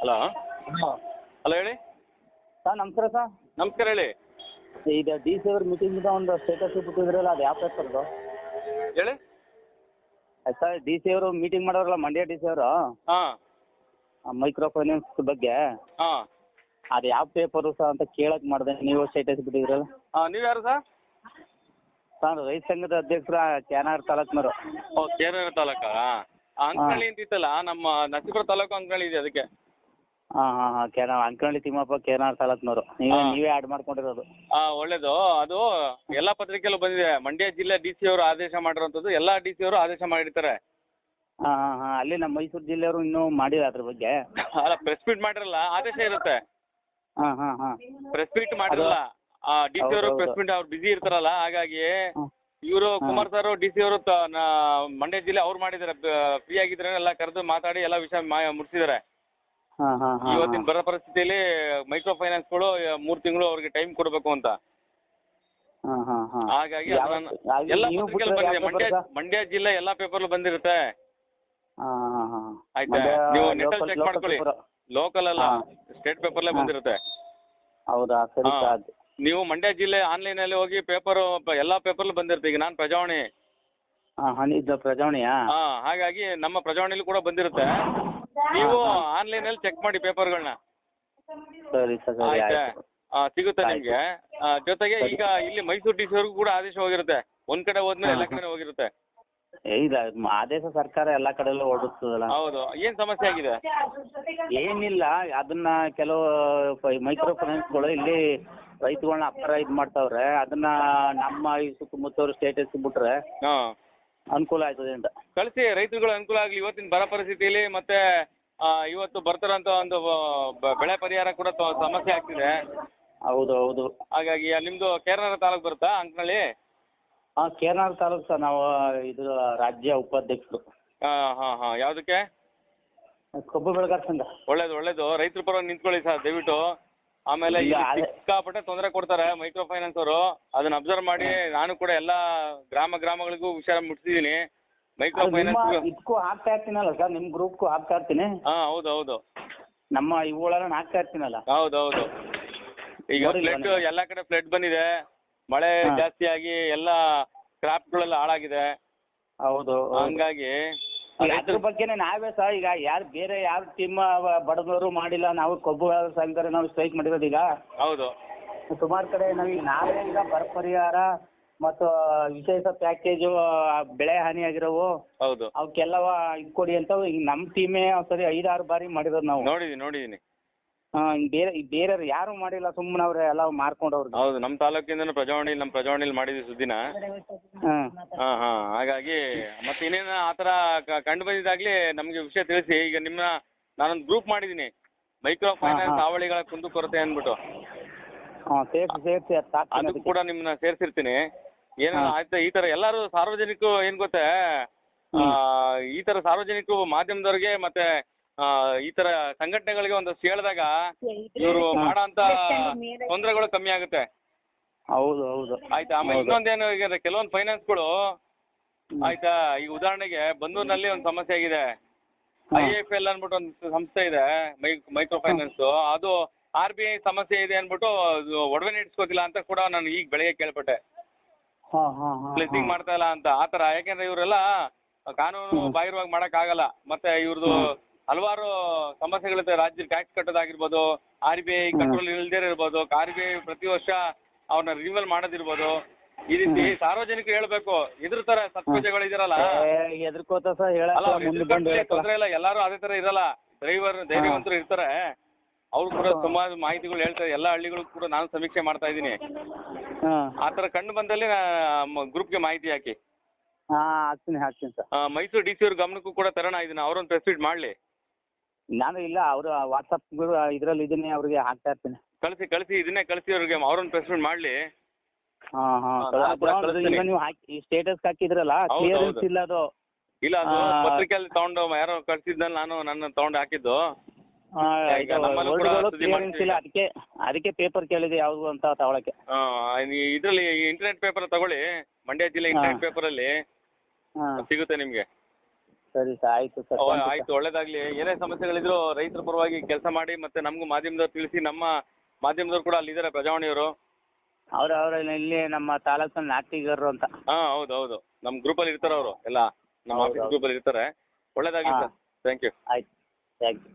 Hello? Hello. ಹೇಳಿ. Sir ನಮಸ್ಕಾರ sir. ನಮಸ್ಕಾರ ಹೇಳಿ. ಇದು ಡಿ ಸಿ ಅವ್ರ ಮೀಟಿಂಗಿಂದ ಒಂದು ಸ್ಟೇಟಸ್ ಬಿಟ್ಟಿದ್ರಲ್ಲ ಅದು ಯಾವ ಪೇಪರ್ದು ಹೇಳಿ. ಸರ್ ಡಿ ಸಿ ಅವರು ಮೀಟಿಂಗ್ ಮಾಡೋರಲ್ಲ ಮಂಡ್ಯ ಡಿ ಸಿ ಅವರು? ಹಾಂ. ಮೈಕ್ರೋ ಫೈನಾನ್ಸ್ ಬಗ್ಗೆ? ಹಾಂ. ಅದು ಯಾವ ಪೇಪರು ಸರ್ ಅಂತ ಕೇಳಕ್ ಮಾಡಿದೆ ನೀವು ಸ್ಟೇಟಸ್ ಬಿಟ್ಟಿದ್ರಲ್ಲ? ಹಾಂ ನೀವು ಯಾರು ಸರ್? ಸರ್ ರೈತ ಸಂಘದ ಅಧ್ಯಕ್ಷರ ಕ್ಯಾನಾರ್ ತಾಲೂಕ್ನವರು. ಓ ಕೇರಳ ತಾಲೂಕಾ? ಅಂಕನಳ್ಳಿ ಅಂತ ಇತ್ತಲ್ಲ ನಮ್ಮ ನಸೀಪುರ ತಾಲೂಕು ಅಂಕಳಿ ಇದೆ ಅದಕ್ಕೆ. ಹಾಂ ಹಾ ಹಾ ಅಂಕನಹಳ್ಳಿ ತಿಮ್ಮಪ್ಪ ಕೇರಳ ತಾಲೂಕ್ನವರು ನೀವೇ ಹಾ. ನೀವೇ ಆಡ್ ಮಾಡ್ಕೊಂಡಿರೋದು. ಆ ಒಳ್ಳೇದು. ಅದು ಎಲ್ಲಾ ಪತ್ರಿಕೆಯಲ್ಲೂ ಬಂದಿದೆ. ಮಂಡ್ಯ ಜಿಲ್ಲೆ ಡಿ ಸಿ ಅವರು ಆದೇಶ ಮಾಡಿರೋದು ಎಲ್ಲಾ ಡಿ ಸಿ ಅವರು ಆದೇಶ ಮಾಡಿರ್ತಾರೆ. ಹಾ ಹಾ ಹಾ ಅಲ್ಲಿ ನಮ್ಮ ಮೈಸೂರು ಜಿಲ್ಲೆಯವರು ಇನ್ನೂ ಮಾಡಿಲ್ಲ ಅದ್ರ ಬಗ್ಗೆ. ಅಲ್ಲ ಪ್ರೆಸ್ ಮೀಟ್ ಮಾಡಿರಲ್ಲ ಆದೇಶ ಇರುತ್ತೆ. ಹಾ ಹಾ ಹಾ. ಪ್ರೆಸ್ ಮೀಟ್ ಮಾಡಿರಲ್ಲ. ಡಿ ಸಿ ಅವರು ಪ್ರೆಸ್. ಮೀಟ್ ಅವ್ರು ಬಿಸಿ ಇರ್ತಾರಲ್ಲ ಹಾಗಾಗಿ ಇವ್ರು ಇವರು ಹಾ. ಕುಮಾರ್ ಸರ್ ಡಿ ಸಿ ಅವರು ತ- ನಾ- ಮಂಡ್ಯ ಜಿಲ್ಲೆ ಅವ್ರು ಮಾಡಿದ್ದಾರೆ. ಫ್ರೀ ಆಗಿದ್ರೆ ಎಲ್ಲ ಕರೆದು ಮಾತಾಡಿ ಎಲ್ಲ ವಿಷಯ ಮಾ ಮುಟ್ಟಿಸಿದ್ದಾರೆ ಹಾಂ ಹಾಂ ಹಾಂ ಇವತ್ತಿನ ಬರೋ ಪರಿಸ್ಥಿತಿಯಲ್ಲಿ ಮೈಕ್ರೋ ಫೈನಾನ್ಸ್ಗಳು ಮೂರ್ ತಿಂಗಳು ಅವ್ರಿಗೆ ಟೈಮ್ ಕೊಡಬೇಕು ಅಂತ ಹಾಂ ಹಾಂ ಹಾಂ ಹಾಗಾಗಿ ಯಾವ- ಅದನ್ನ ಯಾವ- ಎಲ್ಲ ನೀವು ಪತ್ರಿಕೆಯಲ್ಲಿ ಬಿಟ್ರೆ ಬಂದಿದೆ ಯಾವ ಮಂಡ್ಯ ಮಂಡ್ಯ ಜಿಲ್ಲೆ ಎಲ್ಲಾ ಪೇಪರ್ ಬಂದಿರುತ್ತೆ ಹಾಂ ಹಾಂ ಹಾಂ ಆಯ್ತಾ? ಮಂಡ್ಯ ನೀವು local- local ಮಾಡ್ಕೊಳ್ಳಿ. paper. ಲೋಕಲ್ ಅಲ್ಲ ಹಾ. ಸ್ಟೇಟ್ ಪೇಪರ್ಲೇ ಹಾ. ಬಂದಿರುತ್ತೆ ಹೌದಾ ಸರಿ ಹಾ. ಸರ್ ನೀವು ಮಂಡ್ಯ ಜಿಲ್ಲೆ ಆನ್ಲೈನ್ ಅಲ್ಲಿ ಹೋಗಿ ಪೇಪರ್ ಎಲ್ಲಾ ಪೇಪರ್ಲು ಬಂದಿರುತ್ತೆ ಈಗ ನಾನು ಪ್ರಜಾವಾಣಿ ಹಾಂ ಹನಿ ಇದು ಪ್ರಜಾವಣಿಯಾ ಹಾ ಹಾಗಾಗಿ ನಮ್ಮ ಪ್ರಜಾವಾಣಿಲಿ ಕೂಡ ಬಂದಿರುತ್ತೆ ನೀವು ಆನ್ಲೈನಲ್ಲಿ ಚೆಕ್ ಮಾಡಿ ಪೇಪರ್ಗಳನ್ನ ಸರಿ ಸರ್ ಸರಿ ಆಯ್ತಾ? ಆಯ್ತು. ಆ, ಸಿಗುತ್ತೆ ಆಯ್ತು. ನಿಮಗೆ? ಜೊತೆಗೆ ಈಗ ಇಲ್ಲಿ ಮೈಸೂರು ಡಿ ಕೂಡ ಆದೇಶ ಹೋಗಿರುತ್ತೆ. ಒಂದ್ ಕಡೆ ಹೋದ್ಮೇಲೆ ಎಲ್ಲ. ಕಡೆ ಹೋಗಿರುತ್ತೆ. ಏ, ಇಲ್ಲ ಮ- ಆದೇಶ ಸರ್ಕಾರ ಎಲ್ಲ ಕಡೆಲ್ಲೂ ಓಡಿಸ್ತದಲ್ಲ ಹೌದು. ಏನ್ ಸಮಸ್ಯೆ ಆಗಿದೆ? ಏನಿಲ್ಲ ಅದನ್ನ ಕೆಲವು ಮೈಕ್ರೋ ಫೈನಾನ್ಸ್ಗಳು ಇಲ್ಲಿ ರೈತಗಳನ್ನ ಅಪರ ಇದ್ ಮಾಡ್ತಾವ್ರೆ. ಅದನ್ನ ನಮ್ಮ ಈ ಸುತ್ತಮುತ್ತವ್ರು ಸ್ಟೇಟಸ್ ಬಿಟ್ರೆ ಹಾ. ಅನುಕೂಲ ಆಯ್ತದೆ ಅಂತ. ಕಳಿಸಿ ರೈತರುಗಳ ಅನುಕೂಲ ಆಗ್ಲಿ. ಇವತ್ತಿನ ಬರ ಪರಿಸ್ಥಿತಿಯಲ್ಲಿ ಮತ್ತೆ ಇವತ್ತು ಬರ್ತಾರಂತ ಒಂದು ಬೆಳೆ ಪರಿಹಾರ ಕೂಡ ತ- ಸಮಸ್ಯೆ ಆಗ್ತಿದೆ. ಹೌದು ಹೌದು. ಹಾಗಾಗಿ ಅಲ್ಲಿ ನಿಮ್ದು ಕೇರಳ ತಾಲೂಕು ಬರುತ್ತಾ ಅಂಕನಳ್ಳಿ? ಹಾಂ ಕೇರಳ ತಾಲೂಕು ಸರ್ ನಾವು ಇದು ರಾಜ್ಯ ಉಪಾಧ್ಯಕ್ಷರು. ಹಾ ಹಾ ಹಾ ಯಾವುದಕ್ಕೆ? ಕಬ್ಬು ಬೆಳೆಗಾರ ಸಂಘ. ಒಳ್ಳೇದು ಒಳ್ಳೇದು. ರೈತರ ಪರವಾಗಿ ನಿಂತ್ಕೊಳ್ಳಿ ಸರ್ ದಯವಿಟ್ಟು. ಆಮೇಲೆ ಈಗ ಇಲ್ಲಿ ಅದೇ- ಸಿಕ್ಕಾಪಟ್ಟೆ ತೊಂದರೆ ಕೊಡ್ತಾರೆ ಮೈಕ್ರೋ ಫೈನಾನ್ಸ್ ಅವರು. ಅದನ್ನ ಅಬ್ಸರ್ವ್ ಮಾಡಿ ನಾನು ಕೂಡ ಎಲ್ಲಾ ಗ್ರಾಮ ಗ್ರಾಮಗಳಿಗೂ ವಿಷಯ ಮುಟ್ಟಿಸಿದ್ದೀನಿ. ಮೈಕ್ರೋ ಫೈನಾನ್ಸ್ ಇದಕ್ಕೂ ಹಾಕ್ತಾ ಇರ್ತೀನಲ್ಲ ಸರ್ ನಿಮ್ಮ ಗ್ರೂಪ್ಗೂ ಹಾಕ್ತಾ ಇರ್ತೀನಿ. ಹಾ ಹೌದು ಹೌದು ನಮ್ಮ ಇವುಗಳನ್ನ ಹಾಕ್ತಾ ಇರ್ತೀನಲ್ಲ. ಹೌದು ಹೌದು ಈಗ ಫ್ಲಡ್ ಬನ್ನಿ. ಕಡೆ ಫ್ಲಡ್ ಬಂದಿದೆ. ಮಳೆ. ಜಾಸ್ತಿ ಆಗಿ ಎಲ್ಲಾ ಕ್ರಾಪ್ ಗಳೆಲ್ಲ ಹಾಳಾಗಿದೆ. ಹೌದು. ಹಂಗಾಗಿ ಅದ್ರ ಬಗ್ಗೆನೇ ನಾವೇ ಸಹ ಈಗ ಯಾರು ಬೇರೆ ಯಾರು ಟೀಮ್ ಬಡದವರು ಮಾಡಿಲ್ಲ ನಾವು ಕಬ್ಬು ಸಂಘ ನಾವು ಸ್ಟ್ರೈಕ್ ಮಾಡಿರೋದು ಈಗ. ಹೌದು. ಸುಮಾರು ಕಡೆ ನಾವೀಗ ನಾವೇ ಈಗ ಬರ ಪರಿಹಾರ ಮತ್ತು ವಿಶೇಷ ಪ್ಯಾಕೇಜು ಬೆಳೆ ಹಾನಿ ಆಗಿರೋವು ಹೌದು. ಅವಕ್ಕೆಲ್ಲವ ಇದು ಕೊಡಿ ಅಂತ ಈಗ ನಮ್ಮ ಟೀಮೇ ಸರಿ ಐದಾರು ಬಾರಿ ಮಾಡಿರೋದು ನಾವು. ನೋಡಿದೀನಿ ನೋಡಿದೀನಿ. ಇನ್ ಬೇರೆ ಬೇರೆಯವ್ರು ಯಾರು ಮಾಡಿಲ್ಲ ಸುಮ್ಮನೆ ಅವ್ರೆ ಎಲ್ಲ ಮಾರ್ಕೊಂಡವ್ರಿಗೆ ಹೌದು ನಮ್ಮ ತಾಲೂಕಿಂದ ಪ್ರಜಾವಾಣಿ ನಮ್ಮ ಪ್ರಜಾವಾಣಿಲಿ ಮಾಡಿದ್ವಿ ಸುದ್ದಿನ. ಹಾ. ಹಾ ಹಾಂ ಹಾಗಾಗಿ ಮತ್ತೆ ಇನ್ನೇನು ಆ ಥರ ಕ- ಕಂಡು ಬಂದಿದ್ದಾಗಲಿ ನಮಗೆ ವಿಷಯ ತಿಳಿಸಿ ಈಗ ನಿಮ್ಮ ನಾನೊಂದು ಗ್ರೂಪ್ ಮಾಡಿದ್ದೀನಿ. ಮೈಕ್ರೋ ಫೈನಾನ್ಸ್ ಹಾ. ಹಾವಳಿಗಳ ಕುಂದು ಕೊರತೆ ಅಂದ್ಬಿಟ್ಟು. ಹಾಂ ಸೇರಿಸಿ ಸೇರಿಸಿ ಅದು ಅದಕ್ಕೂ. ಕೂಡ ನಿಮ್ಮನ್ನ ಸೇರಿಸಿರ್ತೀನಿ. ಏನೋ ಆಯ್ತು? ಈ ತರ ಎಲ್ಲರೂ ಸಾರ್ವಜನಿಕರು ಏನ್ ಗೊತ್ತೇ? ಆ, ಈ ತರ ಸಾರ್ವಜನಿಕರು ಮಾಧ್ಯಮದವ್ರಿಗೆ ಮತ್ತೆ ಆ, ಈ ತರ ಸಂಘಟನೆಗಳಿಗೆ ಒಂದಷ್ಟು ಹೇಳಿದಾಗ ಇವರು ಮಾಡೋಂತ ಮಾಡೋ ಅಂತ ತೊಂದರೆಗಳು ಕಮ್ಮಿ ಆಗುತ್ತೆ. ಹೌದು ಹೌದು. ಆಯ್ತಾ? ಆಮೇಲೆ. ಇನ್ನೊಂದೇನು ಈಗ ಕೆಲವೊಂದು ಫೈನಾನ್ಸ್ಗಳು ಗಳು ಆಯ್ತಾ? ಈಗ ಉದಾಹರಣೆಗೆ ಬಂದೂರಿನಲ್ಲಿ ಒಂದು ಸಮಸ್ಯೆ ಆಗಿದೆ. ಐ ಎಫ್ ಎಲ್ ಅನ್ಬಿಟ್ಟು ಒಂದು ಸಂಸ್ಥೆ ಇದೆ ಮೈ ಮೈಕ್ರೋ ಫೈನಾನ್ಸ್ ಅದು ಆರ್ ಬಿ ಐ ಸಮಸ್ಯೆ ಇದೆ ಅನ್ಬಿಟ್ಟು ಅದು ಒಡವೆ ನೀಡಿಸ್ಕೋತಿಲ್ಲ ಅಂತ ಕೂಡ ನಾನು ಈಗ ಬೆಳಗ್ಗೆ ಕೇಳ್ಪಟ್ಟೆ. ಹಾಂ ಹಾಂ ಹಾಂ ಪ್ಲೇಸಿಂಗ್ ಮಾಡ್ತಾ ಇಲ್ಲ ಅಂತ. ಆತರ ಯಾಕಂದ್ರೆ ಇವರೆಲ್ಲ ಕಾನೂನು ಬಾಹಿರವಾಗಿ ಮಾಡಕ್ ಆಗಲ್ಲ ಮತ್ತೆ ಇವ್ರದ್ದು ಹಲವಾರು ಸಮಸ್ಯೆಗಳಿದೆ. ರಾಜ್ಯ ಟ್ಯಾಕ್ಸ್ ಕಟ್ಟೋದಾಗಿರ್ಬೋದು ಆರ್ ಬಿ ಐ ಕಂಟ್ರೋಲ್ ಇಲ್ದೇ ಇರ್ಬೋದು ಆರ್ ಬಿ ಐ ಪ್ರತಿ ವರ್ಷ ಅವ್ರನ್ನ ರಿನಿವಲ್ ಮಾಡೋದಿರ್ಬೋದು. ಈ ರೀತಿ ಸಾರ್ವಜನಿಕ ಸಾರ್ವಜನಿಕರು ಹೇಳ್ಬೇಕು. ಇದ್ರ ತರ ಸತ್ಪೂಜೆಗಳು ಇದಿರಲ್ಲ ತೊಂದ್ರೆ ಇಲ್ಲ. ಎಲ್ಲಾರು ಅದೇ ತರ ಇರಲ್ಲ. ಡ್ರೈವರ್ ಧೈರ್ಯವಂತರು ಇರ್ತಾರೆ. ಅವ್ರು ಕೂಡ ತುಂಬಾ ಸುಮಾರು ಮಾಹಿತಿಗಳು ಹೇಳ್ತಾರೆ. ಎಲ್ಲಾ ಹಳ್ಳಿಗಳು ಕೂಡ ನಾನು ಸಮೀಕ್ಷೆ ಮಾಡ್ತಾ ಇದ್ದೀನಿ. ಹಾಂ. ಆ ತರ ಕಂಡು ಬಂದಲ್ಲಿ ಗ್ರೂಪ್ಗೆ ಮಾಹಿತಿ ಹಾಕಿ. ಆ ಹಾಕ್ತೀನಿ ಹಾಕ್ತೀನಿ ಸರ್. ಮೈಸೂರು ಡಿ ಸಿ ಅವ್ರ ಗಮನಕ್ಕೂ ಕೂಡ ತರೋಣ ಇದನ್ನ ಅವರೊಂದು ಪ್ರೆಸ್ ಮೀಟ್ ಮಾಡ್ಲಿ. ನಾನು ಇಲ್ಲ ಅವರು ವಾಟ್ಸಪ್ ಇದರಲ್ಲಿ ಇದನ್ನೇ ಅವ್ರಿಗೆ ಹಾಕ್ತಾ ಇರ್ತೀನಿ. ಕಳಿಸಿ ಕಳಿಸಿ ಇದನ್ನೇ ಕಳಿಸಿ ಅವ್ರಿಗೆ ಅವ್ರೊಂದು ಪ್ರೆಸ್ ಮೀಟ್ ಮಾಡಲಿ. ನೀವು ಹಾಕಿ ಸ್ಟೇಟಸ್ ಹಾಕಿದ್ರಲ್ಲ ಕ್ಲಿಯರೆನ್ಸ್ ಇಲ್ಲ ಅದು. ಇಲ್ಲ ಅದು ಪತ್ರಿಕೆಯಲ್ಲಿ ತಗೊಂಡು ಯಾರೋ ಕಳಿಸಿದ್ದಲ್ಲಿ ನಾನು ನನ್ನ ತಗೊಂಡು ಹಾಕಿದ್ದು. ಈಗ ನಮ್ಮಲ್ಲೂ ಕೂಡ ಕ್ಲಿಯರೆನ್ಸ್ ಇಲ್ಲ. ಅದಕ್ಕೆ ಅದಕ್ಕೆ ಪೇಪರ್ ಕೇಳಿದೆ ಯಾವುದು ಅಂತ ತಗೊಳಕ್ಕೆ. ಇದರಲ್ಲಿ ಇಂಟರ್ನೆಟ್ ಪೇಪರ್ ತಗೊಳ್ಳಿ ಮಂಡ್ಯ ಜಿಲ್ಲೆ ಇಂಟರ್ನೆಟ್ ಪೇಪರ್ ಅಲ್ಲಿ ಸಿಗುತ್ತೆ ನಿಮ್ಗೆ. ಸರಿ ಸರ್ ಆಯಿತು ಸರ್ ಓ, ಆಯ್ತು ಒಳ್ಳೇದಾಗ್ಲಿ. ಏನೇ ಸಮಸ್ಯೆಗಳಿದ್ರು ರೈತರ ಪರವಾಗಿ ಕೆಲಸ ಮಾಡಿ ಮತ್ತೆ ನಮಗೂ ಮಾಧ್ಯಮದವ್ರು ತಿಳಿಸಿ ನಮ್ಮ ಮಾಧ್ಯಮದವ್ರು ಕೂಡ ಅಲ್ಲಿದ್ದಾರೆ ಪ್ರಜಾವಾಣಿಯವರು. ಅವ್ರ ಅವ್ರ ಇಲ್ಲಿ ನಮ್ಮ ತಾಲೂಕಿನ ನಾಟಿಗರು ಅಂತ. ಹಾ ಹೌದು ಹೌದು. ಗ್ರೂಪ್ ಅಲ್ಲಿ ಇರ್ತಾರೆ ಅವರು ಎಲ್ಲ. ನಮ್ಮ ಹೌದು, ಆಫೀಸ್ ಹೌದು. ಗ್ರೂಪಲ್ಲಿ ಇರ್ತಾರೆ. ಒಳ್ಳೇದಾಗ್ಲಿ ಹಾ. ಸರ್. ಥ್ಯಾಂಕ್ ಯು ಆಯ್ತು. Thank you